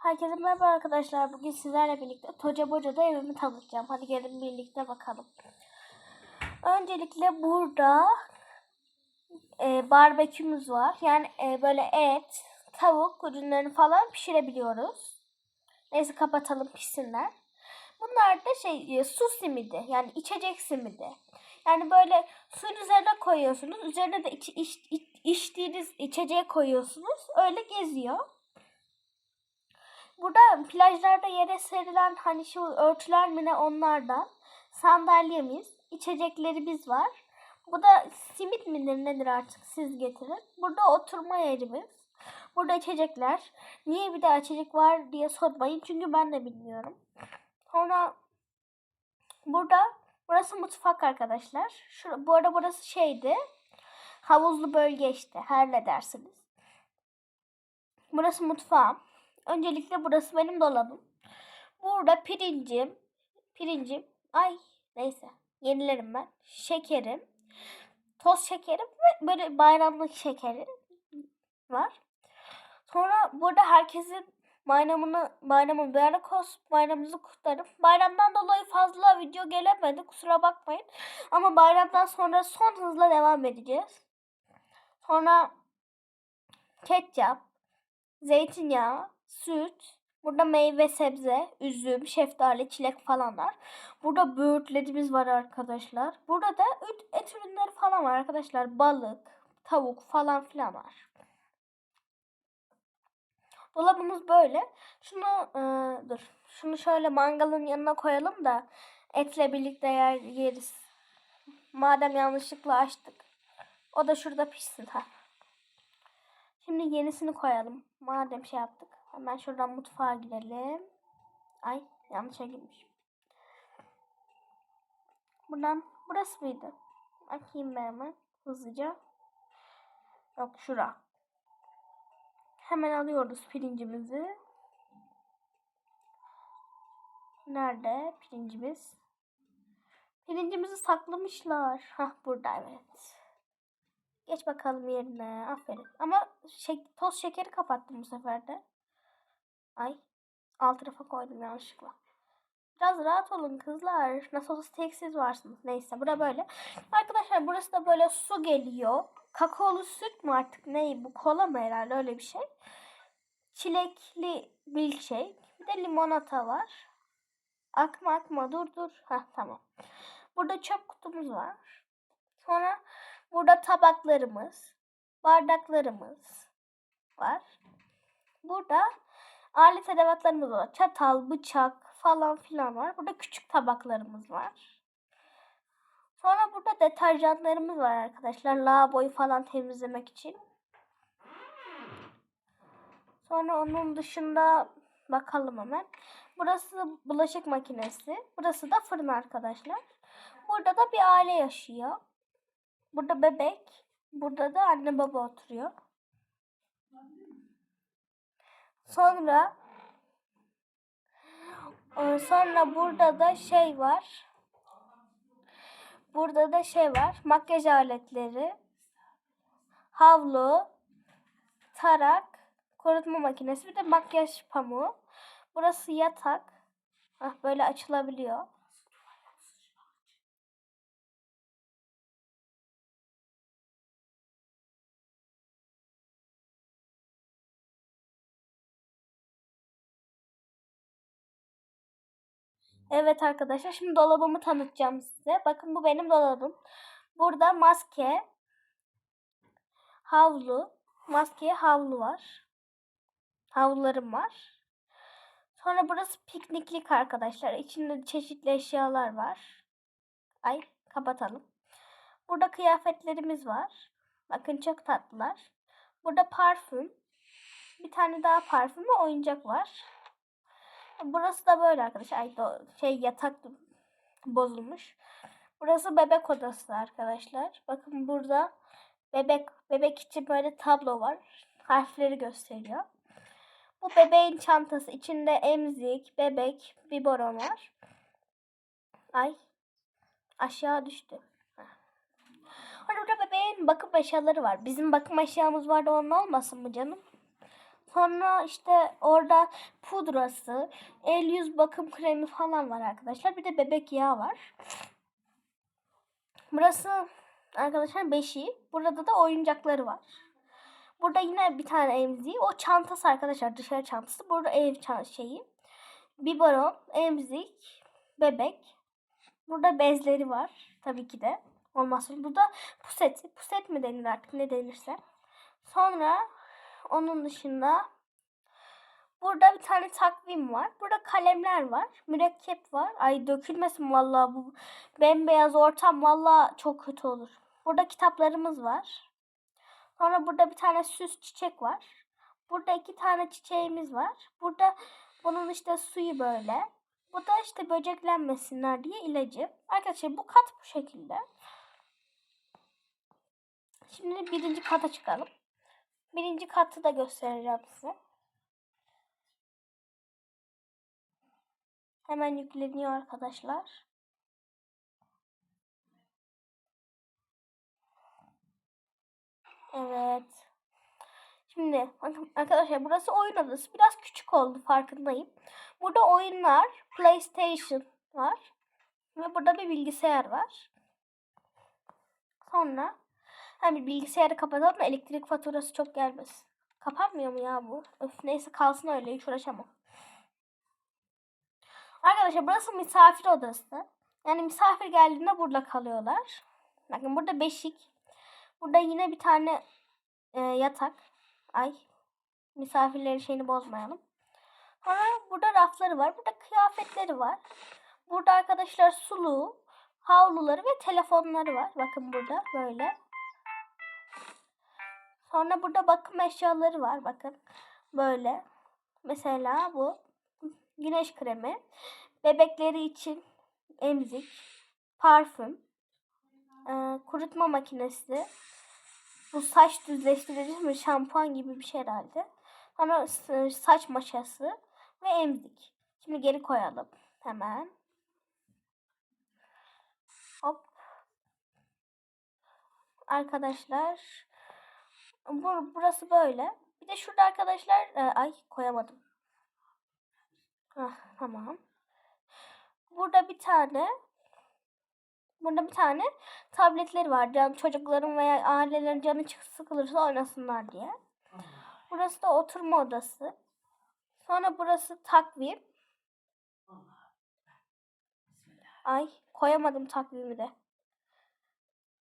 Herkese merhaba arkadaşlar. Bugün sizlerle birlikte Toca Boca'da evimi tanıtacağım. Hadi gelin birlikte bakalım. Öncelikle burada e, barbekümüz var. Yani e, böyle et, tavuk ürünlerini falan pişirebiliyoruz. Neyse kapatalım pişsinler. Bunlar da şey e, su simidi yani içecek simidi. Yani böyle suyun üzerine koyuyorsunuz. Üzerine de iç, iç, iç- içtiğiniz içeceği koyuyorsunuz. Öyle geziyor. Burada plajlarda yere serilen hani şu örtüler mi ne onlardan. Sandalyemiz, içeceklerimiz var. Bu da simit midir nedir artık siz getirin. Burada oturma yerimiz. Burada içecekler. Niye bir de içecek var diye sormayın. Çünkü ben de bilmiyorum. Sonra burada burası mutfak arkadaşlar. Şu, bu arada burası şeydi. Havuzlu bölge işte. Her ne dersiniz. Burası mutfağım. Öncelikle burası benim dolabım. Burada pirincim, pirincim, ay neyse yenilerim ben. Şekerim, toz şekerim ve böyle bayramlık şekeri var. Sonra burada herkesin bayramını, bayramı ara kos, bayramımızı kutlarım. Bayramdan dolayı fazla video gelemedi kusura bakmayın. Ama bayramdan sonra son hızla devam edeceğiz. Sonra ketçap, zeytinyağı, süt, burada meyve sebze, üzüm, şeftali, çilek falan var. Burada böğürtlerimiz var arkadaşlar. Burada da et, et ürünleri falan var arkadaşlar. Balık, tavuk falan filan var. Dolabımız böyle. Şunu e, dur. Şunu şöyle mangalın yanına koyalım da etle birlikte yer yeriz. Madem yanlışlıkla açtık. O da şurada pişsin. Ha. Şimdi yenisini koyalım. Madem şey yaptık. Hemen şuradan mutfağa gidelim. Ay yanlışa girmiş. Buradan burası mıydı? Bakayım ben hemen hızlıca. Yok şura. Hemen alıyoruz pirincimizi. Nerede pirincimiz? Pirincimizi saklamışlar. Hah burada evet. Geç bakalım yerine. Aferin. Ama şey, toz şekeri kapattım bu sefer de. Ay. Alt tarafa koydum yanlışlıkla. Biraz rahat olun kızlar. Nasıl olsa tek siz varsınız. Neyse bura böyle. Arkadaşlar burası da böyle su geliyor. Kakaolu süt mü artık ne bu kola mı herhalde öyle bir şey. Çilekli milkshake. Bir de limonata var. Akma akma dur dur. Heh tamam. Burada çöp kutumuz var. Sonra burada tabaklarımız, bardaklarımız var. Burada alet edevatlarımız var. Çatal, bıçak falan filan var. Burada küçük tabaklarımız var. Sonra burada deterjanlarımız var arkadaşlar. Lavaboyu falan temizlemek için. Sonra onun dışında bakalım hemen. Burası bulaşık makinesi. Burası da fırın arkadaşlar. Burada da bir aile yaşıyor. Burada bebek. Burada da anne baba oturuyor. Sonra e, sonra burada da şey var. Burada da şey var. Makyaj aletleri. Havlu. Tarak. Kurutma makinesi. Bir de makyaj pamuğu. Burası yatak. Ah, böyle açılabiliyor. Evet arkadaşlar şimdi dolabımı tanıtacağım size. Bakın bu benim dolabım. Burada maske, havlu, maske, havlu var. Havlularım var. Sonra burası pikniklik arkadaşlar. İçinde çeşitli eşyalar var. Ay kapatalım. Burada kıyafetlerimiz var. Bakın çok tatlılar. Burada parfüm. Bir tane daha parfüm ve oyuncak var. Burası da böyle arkadaşlar. Ay do- şey yatak bozulmuş. Burası bebek odası arkadaşlar. Bakın burada bebek bebek için böyle tablo var. Harfleri gösteriyor. Bu bebeğin çantası. içinde emzik, bebek, biberon var. Ay aşağı düştü. Orada bebeğin bakım eşyaları var. Bizim bakım eşyamız vardı onun olmasın mı canım? Sonra işte orada pudrası, el yüz bakım kremi falan var arkadaşlar. Bir de bebek yağı var. Burası arkadaşlar beşiği. Burada da oyuncakları var. Burada yine bir tane emziği. O çantası arkadaşlar dışarı çantası. Burada ev şeyi. Biberon, emzik, bebek. Burada bezleri var. Tabii ki de. Olmazsa burada puset. Puset mi denir artık ne denirse. Sonra onun dışında burada bir tane takvim var. Burada kalemler var. Mürekkep var. Ay dökülmesin vallahi bu bembeyaz ortam vallahi çok kötü olur. Burada kitaplarımız var. Sonra burada bir tane süs çiçek var. Burada iki tane çiçeğimiz var. Burada bunun işte suyu böyle. Bu da işte böceklenmesinler diye ilacı. Arkadaşlar bu kat bu şekilde. Şimdi birinci kata çıkalım. Birinci katı da göstereceğim size. Hemen yükleniyor arkadaşlar. Evet. Şimdi bakın arkadaşlar burası oyun odası. Biraz küçük oldu farkındayım. Burada oyunlar, PlayStation var. Ve burada bir bilgisayar var. Sonra hani bilgisayarı kapatalım da elektrik faturası çok gelmesin. Kapanmıyor mu ya bu? Öf neyse kalsın öyle hiç uğraşamam. Arkadaşlar burası misafir odası. Yani misafir geldiğinde burada kalıyorlar. Bakın burada beşik. Burada yine bir tane e, yatak. Ay misafirlerin şeyini bozmayalım. Sonra burada rafları var. Burada kıyafetleri var. Burada arkadaşlar suluğu, havluları ve telefonları var. Bakın burada böyle. Sonra burada bakım eşyaları var. Bakın böyle. Mesela bu güneş kremi. Bebekleri için emzik, parfüm, e, kurutma makinesi, bu saç düzleştirici mi şampuan gibi bir şey herhalde. Sonra saç maşası ve emzik. Şimdi geri koyalım hemen. Hop. Arkadaşlar bu, burası böyle. Bir de şurada arkadaşlar e, ay koyamadım. Hah, tamam. Burada bir tane Burada bir tane tabletleri var. Can, çocukların veya ailelerin canı sıkılırsa oynasınlar diye. Burası da oturma odası. Sonra burası takvim. Ay koyamadım takvimi de.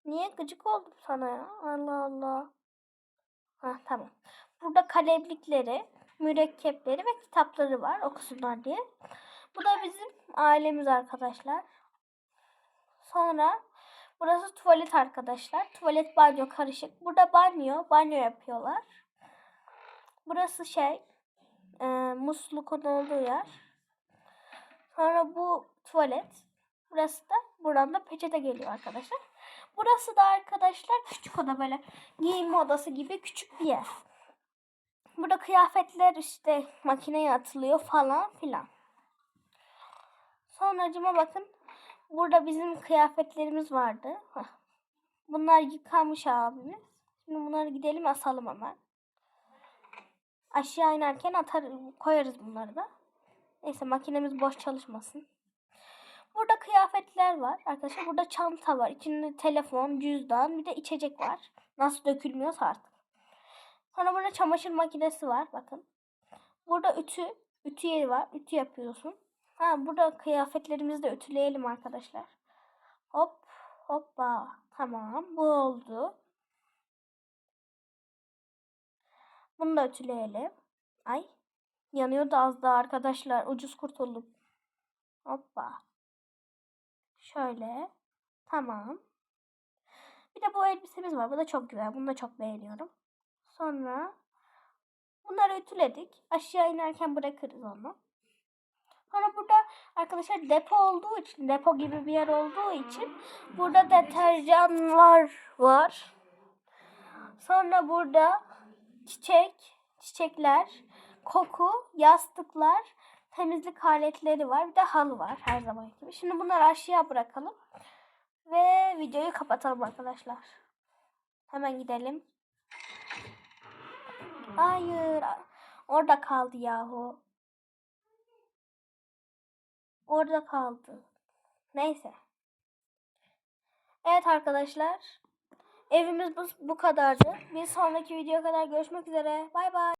Niye gıcık oldum sana ya? Allah Allah. Ha tamam. Burada kalemlikleri, mürekkepleri ve kitapları var okusunlar diye. Bu da bizim ailemiz arkadaşlar. Sonra burası tuvalet arkadaşlar. Tuvalet banyo karışık. Burada banyo, banyo yapıyorlar. Burası şey, e, muslukun olduğu yer. Sonra bu tuvalet. Burası da buradan da peçete geliyor arkadaşlar. Burası da arkadaşlar küçük oda böyle giyinme odası gibi küçük bir yer. Burada kıyafetler işte makineye atılıyor falan filan. Sonracıma bakın. Burada bizim kıyafetlerimiz vardı. Bunlar yıkanmış abimiz. Şimdi bunları gidelim asalım hemen. Aşağı inerken atar koyarız bunları da. Neyse makinemiz boş çalışmasın. Burada kıyafetler var. Arkadaşlar burada çanta var. İçinde telefon, cüzdan bir de içecek var. Nasıl dökülmüyorsa artık. Sonra burada çamaşır makinesi var. Bakın. Burada ütü. Ütü yeri var. Ütü yapıyorsun. Ha burada kıyafetlerimizi de ütüleyelim arkadaşlar. Hop hoppa. Tamam bu oldu. Bunu da ütüleyelim. Ay yanıyordu az daha arkadaşlar. Ucuz kurtuldum. Hoppa. Şöyle. Tamam. Bir de bu elbisemiz var. Bu da çok güzel. Bunu da çok beğeniyorum. Sonra bunları ütüledik. Aşağı inerken bırakırız onu. Sonra burada arkadaşlar depo olduğu için, depo gibi bir yer olduğu için burada deterjanlar var. Sonra burada çiçek, çiçekler, koku, yastıklar, temizlik aletleri var. Bir de halı var her zaman gibi. Şimdi bunları aşağıya bırakalım. Ve videoyu kapatalım arkadaşlar. Hemen gidelim. Hayır. Orada kaldı yahu. Orada kaldı. Neyse. Evet arkadaşlar. Evimiz bu, bu kadardı. Bir sonraki videoya kadar görüşmek üzere. Bay bay.